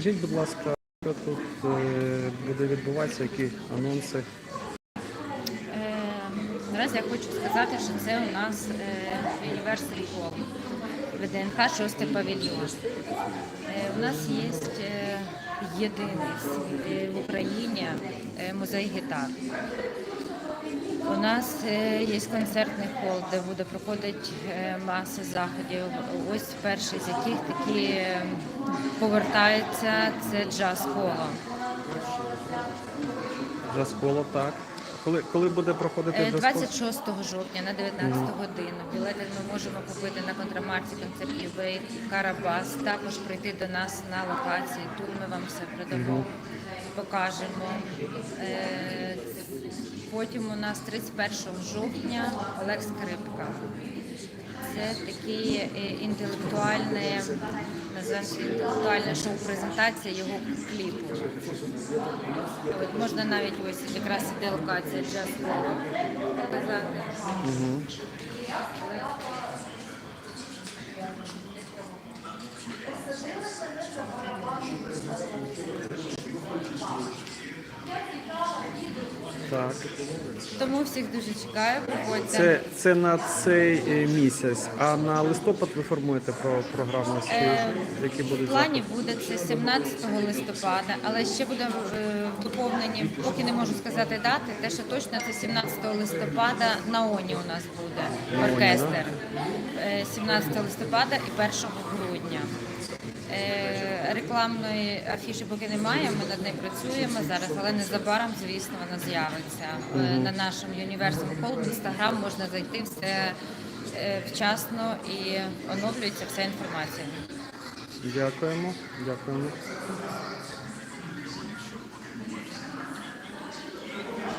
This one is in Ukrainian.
Скажіть, будь ласка, що тут е, буде відбуватися, які анонси? Е, Наразі я хочу сказати, що це у нас е, University Hall, ВДНХ 6 павільйон. Е, У нас є е, єдиний в Україні музей гітар. У нас е, є концертний хол, де буде проходити е, маса заходів. Ось перший з яких такі е, повертається це джаз коло. Джаз коло, так. Коли, коли буде проходити Е, джаз коло? 26 жовтня на 19 годину. Білети ми можемо купити на контрамарці концертів Вейт, Карабас. Також прийти до нас на локації. Тут ми вам все продамо, покажемо. Е, Потім у нас 31 жовтня Олег Скрипка. Це такі е, інтелектуальне, називається інтелектуальна шоу-презентація його кліпу. От можна навіть ось якраз іде локація джаз показати. Так. Тому всіх дуже чекаю. Приходьте. Це, це на цей е, місяць, а на листопад ви формуєте про програму, Е, які В будуть плані буде це 17 листопада, але ще буде е, в поки не можу сказати дати, те, що точно це 17 листопада на ОНІ у нас буде оркестр. Е, 17 листопада і 1 грудня. Е, Рекламної афіші поки немає, ми над нею працюємо зараз, але незабаром, звісно, вона з'явиться. Е, На нашому Universal Hall в Instagram можна зайти все е, вчасно і оновлюється вся інформація. Дякуємо. Дякуємо.